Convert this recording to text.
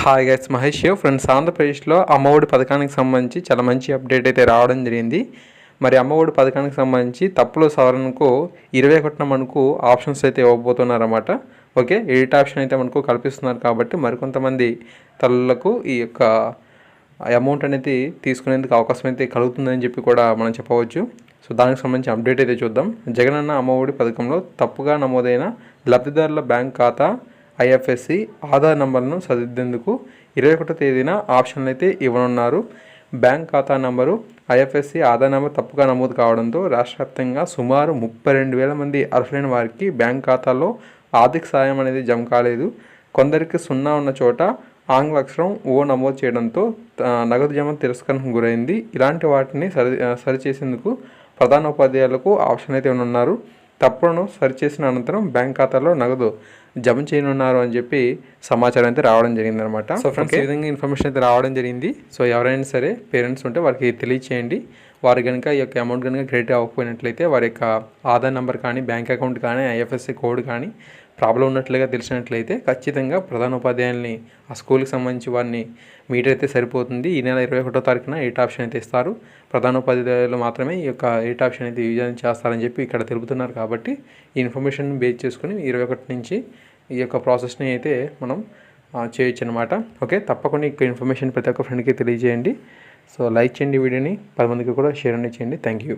Hi guys Mahesh friends ఆంధ్రప్రదేశ్లో అమ్మఒడి పథకానికి సంబంధించి చాలా మంచి అప్డేట్ అయితే రావడం జరిగింది. మరి అమ్మఒడి పథకానికి సంబంధించి తప్పుల సవరణకు ఇరవై ఒకటిన మనకు ఆప్షన్స్ అయితే ఇవ్వబోతున్నారన్నమాట. ఓకే ఎడిట్ ఆప్షన్ అయితే మనకు కల్పిస్తున్నారు కాబట్టి మరికొంతమంది తల్లులకు ఈ యొక్క అమౌంట్ అనేది తీసుకునేందుకు అవకాశం అయితే కలుగుతుందని చెప్పి కూడా మనం చెప్పవచ్చు. సో దానికి సంబంధించి అప్డేట్ అయితే చూద్దాం. జగనన్న అమ్మఒడి పథకంలో తప్పుగా నమోదైన లబ్ధిదారుల బ్యాంక్ ఖాతా ఐఎఫ్ఎస్సి ఆధార్ నంబర్ను సరిదిద్దేందుకు ఇరవై ఒకటో తేదీన ఆప్షన్లు అయితే ఇవ్వనున్నారు. బ్యాంక్ ఖాతా నంబరు ఐఎఫ్ఎస్సి ఆధార్ నంబర్ తప్పుగా నమోదు కావడంతో రాష్ట్ర వ్యాప్తంగా సుమారు ముప్పై రెండు వేల మంది అర్హులైన వారికి బ్యాంక్ ఖాతాలో ఆర్థిక సాయం అనేది జమ కాలేదు. కొందరికి సున్నా ఉన్న చోట ఆంగ్ల అక్షరం ఓ నమోదు చేయడంతో నగదు జమ తిరస్కరణకు గురైంది. ఇలాంటి వాటిని సరి సరిచేసేందుకు ప్రధాన ఉపాధ్యాయులకు ఆప్షన్ అయితే ఉన్నారు తప్పులను సరిచేసిన అనంతరం బ్యాంక్ ఖాతాలో నగదు జమ చేయనున్నారు అని చెప్పి సమాచారం అయితే రావడం జరిగింది అనమాట సో ఫ్రెండ్స్ ఈ విధంగా ఇన్ఫర్మేషన్ అయితే రావడం జరిగింది. సో ఎవరైనా సరే పేరెంట్స్ ఉంటే వారికి తెలియచేయండి. వారు కనుక ఈ యొక్క అమౌంట్ కనుక క్రెడిట్ అవ్వకపోయినట్లయితే వారి యొక్క ఆధార్ నెంబర్ కానీ బ్యాంక్ అకౌంట్ కానీ ఐఎఫ్ఎస్సి కోడ్ కానీ ప్రాబ్లం ఉన్నట్లుగా తెలిసినట్లయితే ఖచ్చితంగా ప్రధాన ఉపాధ్యాయుల్ని ఆ స్కూల్కి సంబంధించి వారిని మీటర్ అయితే సరిపోతుంది. ఈ నెల ఇరవై ఒకటో తారీఖున ఎయిట్ ఆప్షన్ అయితే ఇస్తారు. ప్రధాన ఉపాధ్యాయులు మాత్రమే ఈ యొక్క ఎయిట్ ఆప్షన్ అయితే యూజ్ చేస్తారని చెప్పి ఇక్కడ తెలుపుతున్నారు కాబట్టి ఈ ఇన్ఫర్మేషన్ బేస్ చేసుకుని ఇరవై ఒకటి నుంచి ఈ యొక్క ప్రాసెస్ని అయితే మనం చేయొచ్చు అనమాట ఓకే? తప్పకుండా ఈ ఇన్ఫర్మేషన్ ప్రతి ఒక్క ఫ్రెండ్కి తెలియజేయండి. సో లైక్ చేయండి వీడియోని. పది మందికి కూడా షేర్ అనేది చేయండి. Thank you